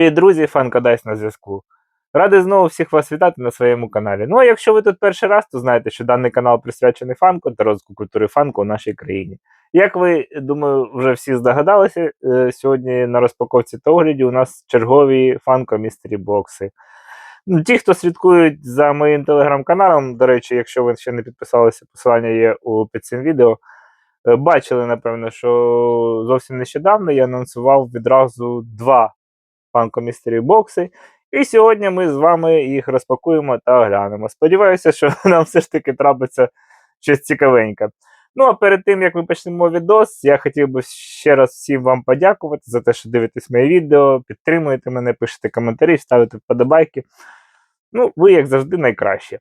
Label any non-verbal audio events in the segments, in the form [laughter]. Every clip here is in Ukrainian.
Привіт, друзі, фанка Дайс на зв'язку. Радий знову всіх вас вітати на своєму каналі. Ну а якщо ви тут перший раз, то знаєте, що даний канал присвячений фанку та розвитку культури фанку у нашій країні. Як ви, думаю, вже всі здогадалися, е, сьогодні на розпаковці та огляді у нас чергові фанко містері бокси. Ну, Ті, хто слідкують за моїм телеграм-каналом, до речі, якщо ви ще не підписалися, посилання є у під цим відео. е, Бачили, напевно, що зовсім нещодавно я анонсував відразу два фанко містері бокси. І сьогодні ми з вами їх розпакуємо та оглянемо. Сподіваюся, що [laughs] нам все ж таки трапиться щось цікавеньке. Ну а перед тим як ми почнемо відос, я хотів би ще раз всім вам подякувати за те, що дивитесь моє відео, підтримуєте мене, пишете коментарі, ставите вподобайки. Ну, ви, як завжди, найкраще.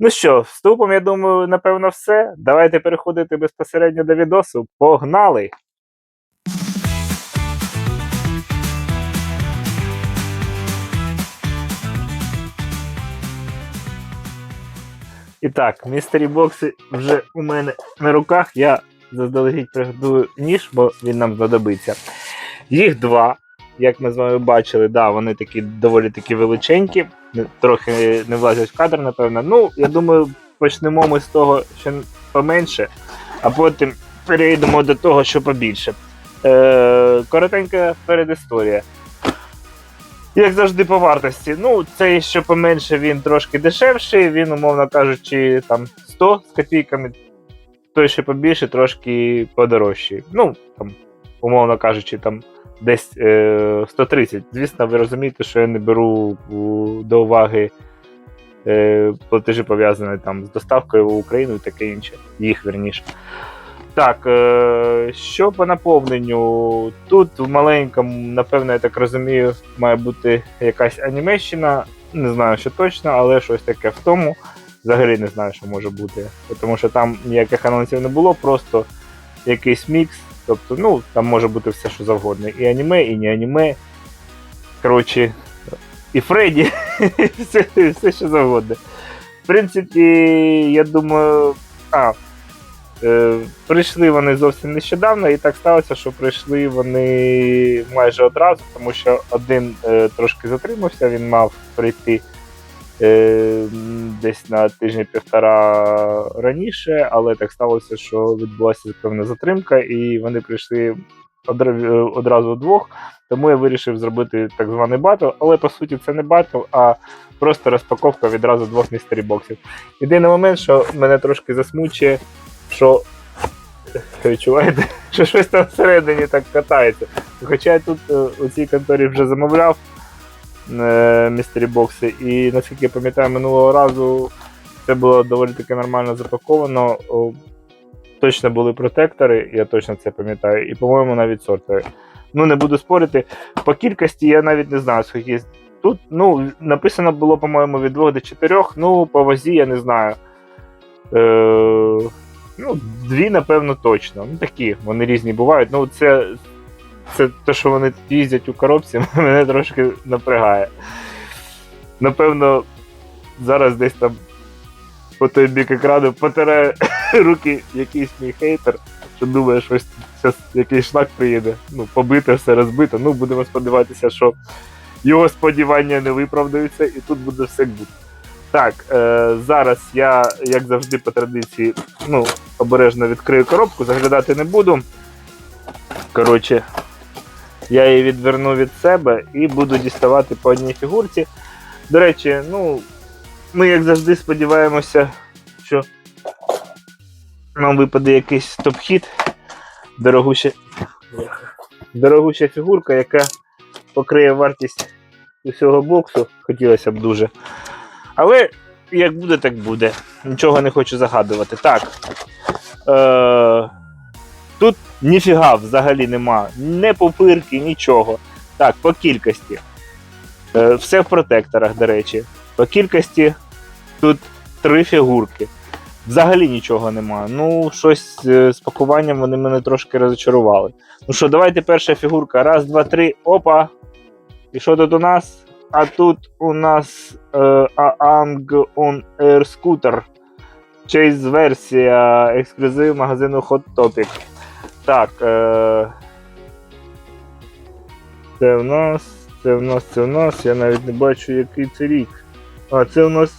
Ну що, вступом, я думаю, напевно, все. Давайте переходити безпосередньо до відосу. Погнали! І так, містері бокси вже у мене на руках. Я заздалегідь приготую ніж, бо він нам знадобиться. Їх два, як ми з вами бачили, да, вони такі доволі такі величенькі, трохи не влазять в кадр, напевно. Ну, я думаю, почнемо ми з того, що поменше, а потім перейдемо до того, що побільше. Е, коротенька передісторія. Як завжди, по вартості. Ну, цей, що поменше, він трошки дешевший, він, умовно кажучи, там 100 з копійками. Той, що побільше, трошки подорожчий. Ну, там, умовно кажучи, там десь е, 130. Звісно, ви розумієте, що я не беру до уваги е, платежі пов'язані там з доставкою в Україну і таке інше. Їх верніше. Так, е, що по наповненню? Тут в маленькому, напевно, я так розумію, має бути якась анімещина. Не знаю, що точно, але щось таке в тому. Взагалі не знаю, що може бути. Тому що там ніяких анонсів не було, просто якийсь мікс. Тобто, ну, там може бути все, що завгодно. І аніме, і не аніме. Коротше, і Фредді, [laughs] все, все, що завгодно. В принципі, я думаю. А, прийшли вони зовсім нещодавно, і так сталося, що прийшли вони майже одразу, тому що один е, трошки затримався, він мав прийти е, десь на тижні-півтора раніше, але так сталося, що відбулася певна затримка, і вони прийшли е, одразу вдвох. Тому я вирішив зробити так званий батл, але по суті це не батл, а просто розпаковка відразу двох містері боксів. Єдиний момент, що мене трошки засмучує, що [laughs] відчуваєте, [laughs] що щось там всередині так катається. Хоча я тут е, у цій конторі вже замовляв е, містері бокси, і наскільки я пам'ятаю, минулого разу це було доволі таки нормально запаковано. Точно були протектори, я точно це пам'ятаю, і, по-моєму, навіть сортери. Ну, не буду спорити. По кількості я навіть не знаю, скільки. Тут ну, написано було, по-моєму, від 2 до 4, ну, по вазі я не знаю. Е, дві, напевно, точно. Ну, такі, вони різні бувають. Ну, це, це те, що вони їздять у коробці, [laughs] мене трошки напрягає. Напевно, зараз десь там по той бік екрану потирає [laughs] руки якийсь мій хейтер, що думає, що зараз якийсь шлак приїде. Ну, побите, все розбито. Ну, будемо сподіватися, що його сподівання не виправдаються, і тут буде все гуд. Так, е, зараз я, як завжди, по традиції, ну, обережно відкрию коробку, заглядати не буду. Коротше, я її відверну від себе і буду діставати по одній фігурці. До речі, ну, ми, як завжди, сподіваємося, що нам випаде якийсь топ-хіт. Дорогуща, дорогуща фігурка, яка покриє вартість усього боксу. Хотілося б дуже. Але як буде, так буде. Нічого не хочу загадувати. Так. Е, тут ніфіга взагалі нема. Не попирки, нічого. Так, по кількості. Е, все в протекторах, до речі. По кількості тут три фігурки. Взагалі нічого нема. Ну, щось е, з пакуванням вони мене трошки розчарували. Ну що, давайте перша фігурка. Раз, два, три. Опа! І що тут у нас? А тут у нас е, Aang On Air Scooter. Chase версія ексклюзив магазину Hot Topic. Так. Е, це в нас Це в нас, це в нас. Я навіть не бачу, який це рік. А, це у нас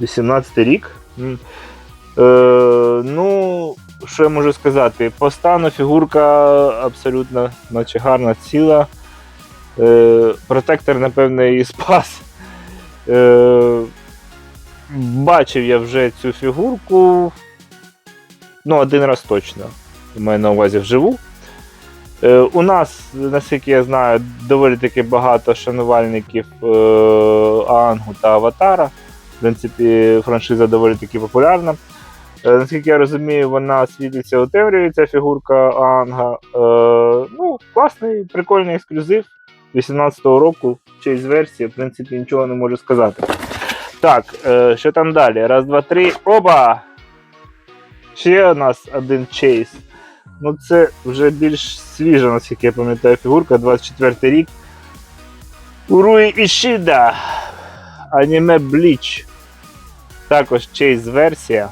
18 й рік. Е, ну, що я можу сказати? По стану фігурка абсолютно наче гарна, ціла. Е, протектор, напевно, її спас. Е, бачив я вже цю фігурку. Ну, один раз точно. У мене на увазі вживу. Е, у нас, наскільки я знаю, доволі таки багато шанувальників е, Аангу та Аватара. В принципі, франшиза доволі таки популярна. Е, наскільки я розумію, вона світиться у темряві, ця фігурка Аанга. Е, ну, класний, прикольний ексклюзив 18-го року, честь версія, в принципі, нічого не можу сказати. Так, е, що там далі? Раз, два, три. Опа! Ще у нас один чейс. Ну, це вже більш свіжа, наскільки я пам'ятаю, фігурка, 24 рік. Уруї Ішіда. Аніме Бліч. Також чейз версія.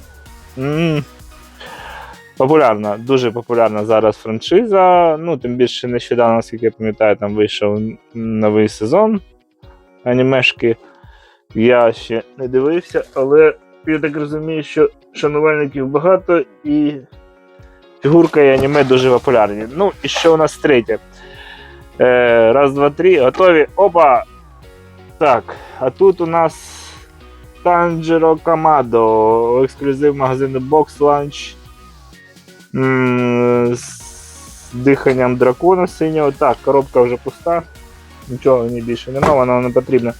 Популярна, дуже популярна зараз франшиза. Ну, тим більше нещодавно, наскільки я пам'ятаю, там вийшов новий сезон анімешки. Я ще не дивився, але я так розумію, що шанувальників багато і фігурка і аніме дуже популярні. Ну, і що у нас третє? Е, раз, два, три, готові. Опа! Так, а тут у нас Tanjiro Kamado, ексклюзив магазину Box Lunch. З диханням дракона синього. Так, коробка вже пуста. Нічого в більше нема, вона не потрібна.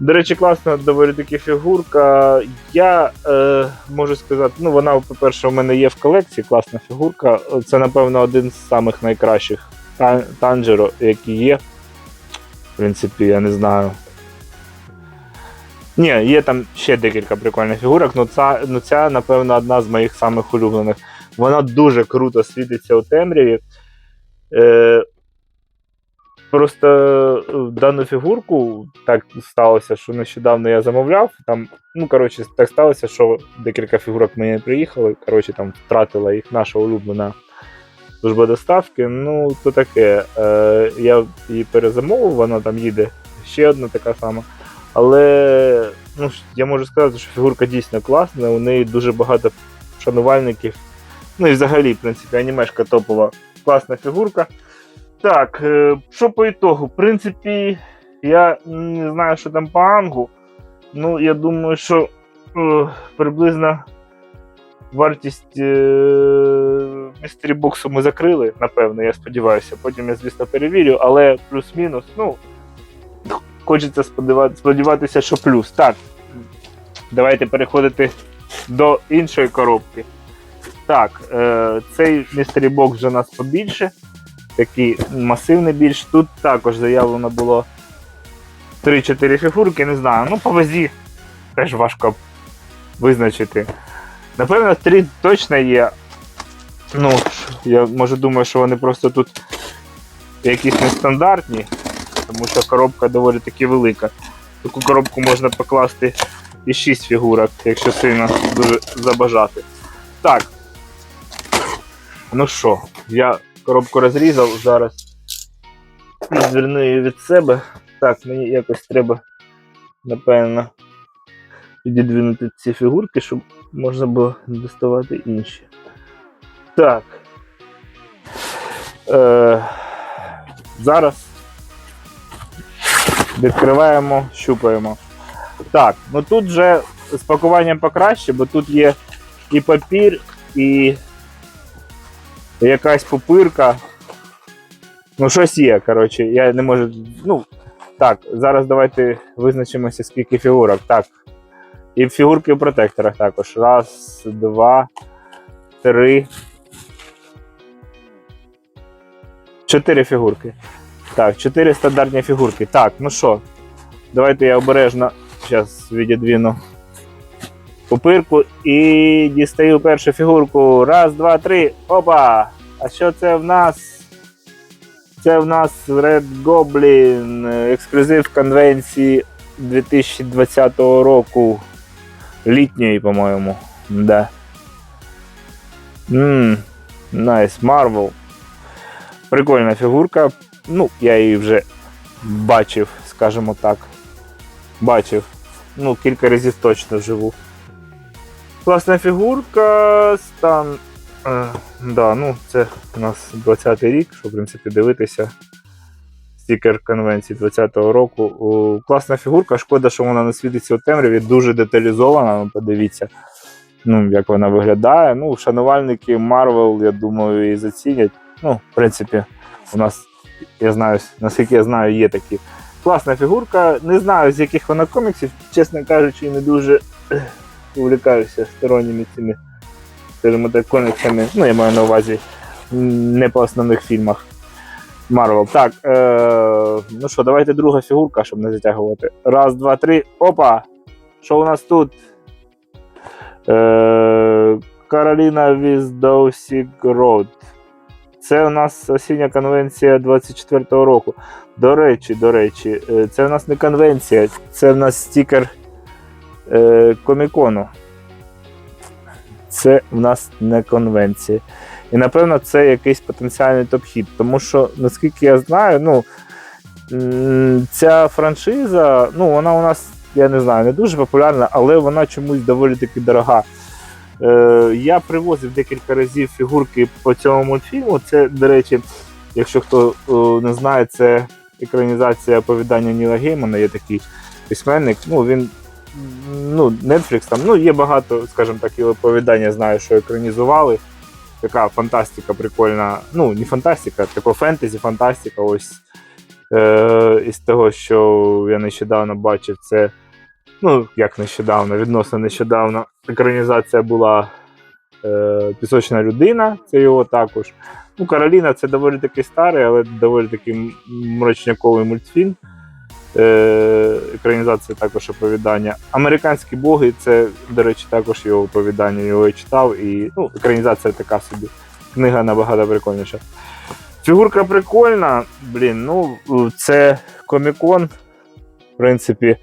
До речі, класна доволі таки фігурка. Я е, можу сказати, ну вона, по-перше, у мене є в колекції, класна фігурка. Це, напевно, один з самих найкращих Тан- танжеро, які є. В принципі, я не знаю. Ні, є там ще декілька прикольних фігурок, але ця, ну, ця, напевно, одна з моїх самих улюблених. Вона дуже круто світиться у темряві. Е, Просто е, дану фігурку так сталося, що нещодавно я замовляв. Там, ну, коротше, так сталося, що декілька фігурок мені приїхали. Коротше, там втратила їх наша улюблена служба доставки. Ну, то таке. Е, я її перезамовив, вона там їде ще одна така сама. Але ну, я можу сказати, що фігурка дійсно класна, у неї дуже багато шанувальників. Ну і взагалі, в принципі, анімешка топова класна фігурка. Так, е, що по ітогу? В принципі, я не знаю, що там по ангу. Ну, я думаю, що е, приблизно вартість е, містері боксу ми закрили, напевно, я сподіваюся. Потім я, звісно, перевірю, але плюс-мінус, ну, хочеться сподіватися, що плюс. Так, давайте переходити до іншої коробки. Так, е, цей містері бокс вже у нас побільше такий масивний більш. Тут також заявлено було 3-4 фігурки, не знаю. Ну, по вазі теж важко визначити. Напевно, 3 точно є. Ну, я може думаю, що вони просто тут якісь нестандартні, тому що коробка доволі таки велика. Таку коробку можна покласти і 6 фігурок, якщо сильно дуже забажати. Так. Ну що, я коробку розрізав зараз. Зверну її від себе. Так, мені якось треба, напевно, віддвинути ці фігурки, щоб можна було доставати інші. Так. Е, зараз відкриваємо, щупаємо. Так, ну тут вже з пакуванням покраще, бо тут є і папір, і якась пупирка. Ну, щось є, коротше, я не можу. Ну, так, зараз давайте визначимося, скільки фігурок. Так. І фігурки в протекторах також. Раз, два, три. Чотири фігурки. Так, чотири стандартні фігурки. Так, ну що, давайте я обережно зараз відідвіну пупирку і дістаю першу фігурку. Раз, два, три. Опа! А що це в нас? Це в нас Red Goblin, ексклюзив конвенції 2020 року. Літньої, по-моєму. Да. Ммм, найс, Marvel. Прикольна фігурка. Ну, я її вже бачив, скажімо так. Бачив. Ну, кілька разів точно живу. Класна фігурка, стан. Е, да, ну, це у нас 20-й рік, що, в принципі, дивитися. Стікер конвенції 20-го року. О, класна фігурка. Шкода, що вона не світиться у темряві, дуже деталізована. Ну, подивіться, ну, як вона виглядає. Ну, шанувальники Marvel, я думаю, і зацінять. Ну, в принципі, у нас, я знаю, наскільки я знаю, є такі. Класна фігурка. Не знаю, з яких вона коміксів, чесно кажучи, не дуже увлікаюся сторонніми цими, скажімо так, коміксами. Ну, я маю на увазі не по основних фільмах. Марвел. Так, е, ну що, давайте друга фігурка, щоб не затягувати. Раз, два, три. Опа! Що у нас тут? Е, Кароліна Віздоусігрод. Це у нас осіння конвенція 24-го року. До речі, до речі, е, це у нас не конвенція, це у нас стікер е, комікону. Це в нас не конвенція. І напевно це якийсь потенціальний топ-хіт. Тому що, наскільки я знаю, ну ця франшиза, ну вона у нас, я не знаю, не дуже популярна, але вона чомусь доволі таки дорога. Е, я привозив декілька разів фігурки по цьому мультфільму. Це, до речі, якщо хто е, не знає, це екранізація оповідання Ніла Геймана, є такий письменник. Ну, він ну, Netflix там, ну, є багато, скажімо так, і оповідання знаю, що екранізували. Така фантастика прикольна. Ну, не фантастика, а фентезі, фантастика. Ось е, із того, що я нещодавно бачив, це. Ну, як нещодавно, відносно нещодавно. Екранізація була е, Пісочна людина, це його також. Ну, Кароліна це доволі таки старий, але доволі таки м- мрачняковий мультфільм. Е, екранізація також оповідання. Американські боги це, до речі, також його оповідання, його я читав. І ну, екранізація така собі. Книга набагато прикольніша. Фігурка прикольна. Блін, ну це комікон. В принципі,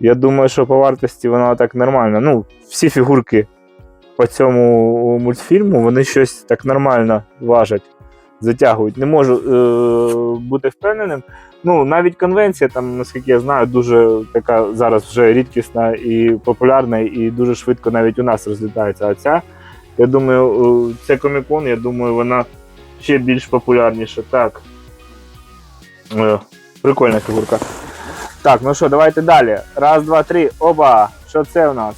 я думаю, що по вартості вона так нормальна. Ну, всі фігурки по цьому мультфільму вони щось так нормально важать, затягують. Не можу е- бути впевненим. Ну, навіть конвенція, там, наскільки я знаю, дуже така зараз вже рідкісна і популярна, і дуже швидко навіть у нас розлітається. А ця, я думаю, це комікон, я думаю, вона ще більш популярніша. Так. Е, Прикольна фігурка. Так, ну що, давайте далі. Раз, два, три. Оба! Що це у нас?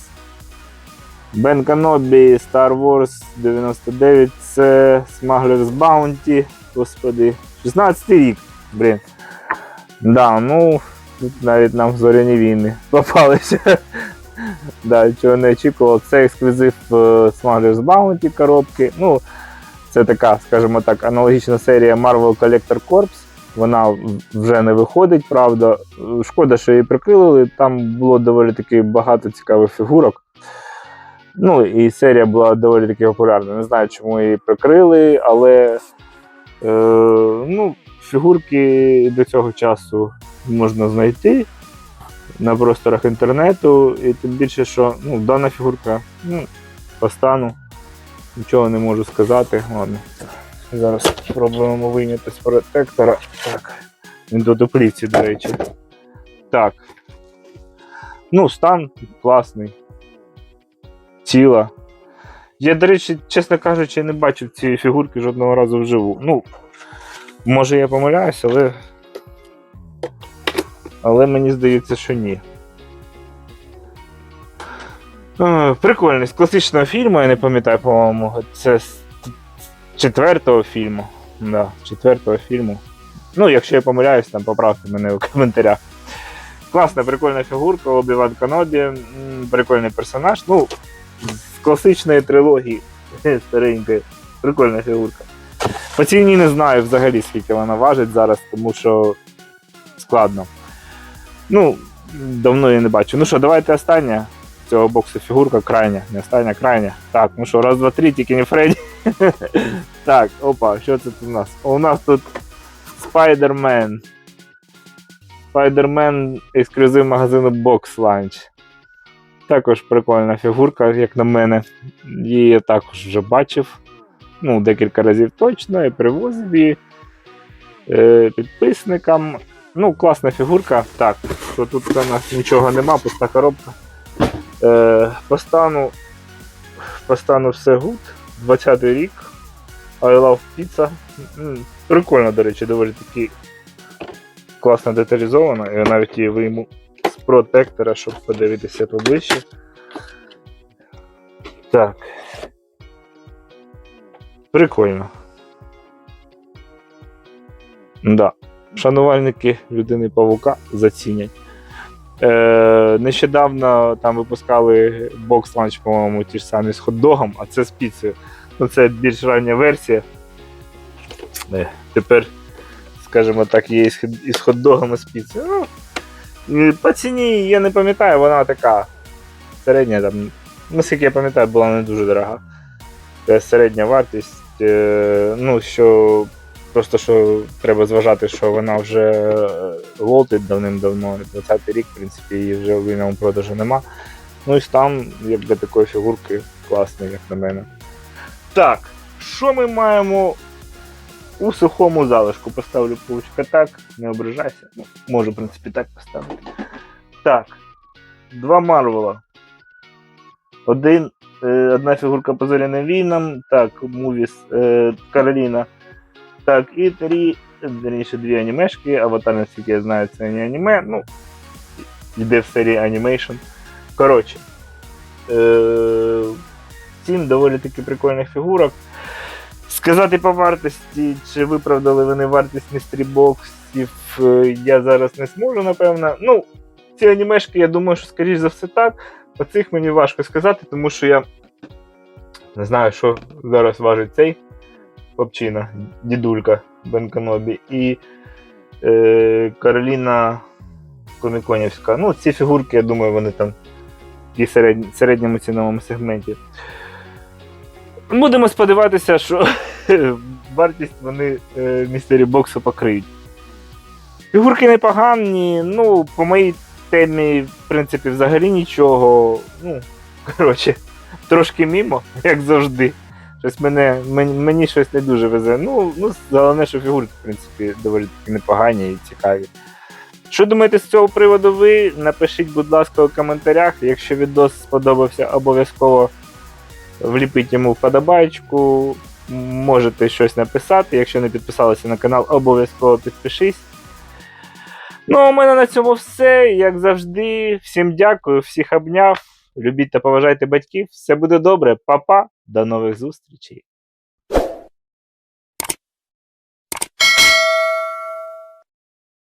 Бен Канобі, Star Wars 99, це Smuggler's Bounty. Господи. 16 рік. Блін. Да, ну, навіть нам зоряні війни попалися. [laughs] да, чого не очікував. Це ексклюзив е, Smuggler's Bounty коробки. Ну, це така, скажімо так, аналогічна серія Marvel Collector Corps. Вона вже не виходить, правда. Шкода, що її прикрили. Там було доволі таки багато цікавих фігурок. Ну, і серія була доволі таки популярна. Не знаю, чому її прикрили, але е, ну, фігурки до цього часу можна знайти на просторах інтернету. І тим більше, що ну, дана фігурка ну, по стану нічого не можу сказати. Ладно. Зараз спробуємо вийняти з протектора. Так. Він тут у до речі. Так. Ну, стан класний. Ціла. Я, до речі, чесно кажучи, не бачив цієї фігурки жодного разу вживу. Ну, може я помиляюсь, але. Але мені здається, що ні. Е, Прикольний, з класичного фільму, я не пам'ятаю, по-моєму, це з четвертого фільму. Да, четвертого фільму. Ну, якщо я помиляюсь, там поправте мене у коментарях. Класна, прикольна фігурка, Обіван Канобі, прикольний персонаж. Ну, з класичної трилогії [laughs] старенької. Прикольна фігурка. По ціні не знаю взагалі, скільки вона важить зараз, тому що складно. Ну, давно я не бачу. Ну що, давайте остання цього боксу фігурка крайня. Не остання, крайня. Так, ну що, раз, два, три, тільки не Фредді. [laughs] так, опа, що це тут у нас? У нас тут Spider-Man. Spider-Man ексклюзив магазину Box Lunch. Також прикольна фігурка, як на мене. Її я також вже бачив. Ну, декілька разів точно, і привозив її. е, підписникам. Ну, класна фігурка. Так, то тут у нас нічого нема, пуста коробка. Е, по стану, по стану все гуд. 20-й рік. I love pizza. Прикольно, до речі, доволі таки класно деталізовано. Я навіть її вийму з протектора, щоб подивитися поближче. Так. Прикольно. Да. Шанувальники людини Павука зацінять. Е, нещодавно там випускали бокс ланч, по-моєму, ті ж самі з хот-догом, а це з піцею. Ну, це більш рання версія. Е, тепер, скажімо так, є хот- із хот-догом і з піцею. Ну, по ціні я не пам'ятаю, вона така середня там. Наскільки я пам'ятаю, була не дуже дорога. Це середня вартість. Е, Ну, що просто що треба зважати, що вона вже лотить давним-давно, 20-й рік, в принципі, її вже в вільному продажу нема. Ну і стан, як для такої фігурки, класний, як на мене. Так, що ми маємо у сухому залишку? Поставлю паучка так, не ображайся. Ну, можу, в принципі, так поставити. Так, два Марвела. Один, е, одна фігурка по зоряним війнам, так, Мувіс е, Кароліна. Так, і три, верніше, дві анімешки. Аватар, наскільки я знаю, це не аніме. Ну, йде в серії анімейшн. Коротше. Е, сім доволі таки прикольних фігурок. Сказати по вартості, чи виправдали вони вартість містері боксів, е, я зараз не зможу, напевно. Ну, ці анімешки, я думаю, що скоріш за все так. По цих мені важко сказати, тому що я не знаю, що зараз важить цей хлопчина, дідулька Бенканобі і е, Кароліна Коміконівська. Ну, ці фігурки, я думаю, вони там в середньому ціновому сегменті. Будемо сподіватися, що [laughs] вартість вони е, містері боксу покриють. Фігурки непогані, ну, по моїй темі, в принципі, взагалі нічого. Ну, коротше, трошки мімо, [laughs] як завжди. Щось мене, мені, щось не дуже везе. Ну, ну, головне, що фігурки, в принципі, доволі таки непогані і цікаві. Що думаєте з цього приводу ви? Напишіть, будь ласка, у коментарях. Якщо відос сподобався, обов'язково вліпіть йому вподобайку. Можете щось написати. Якщо не підписалися на канал, обов'язково підпишись. Ну, а у мене на цьому все. Як завжди, всім дякую, всіх обняв. Любіть та поважайте батьків. Все буде добре. Па-па. До нових зустрічей.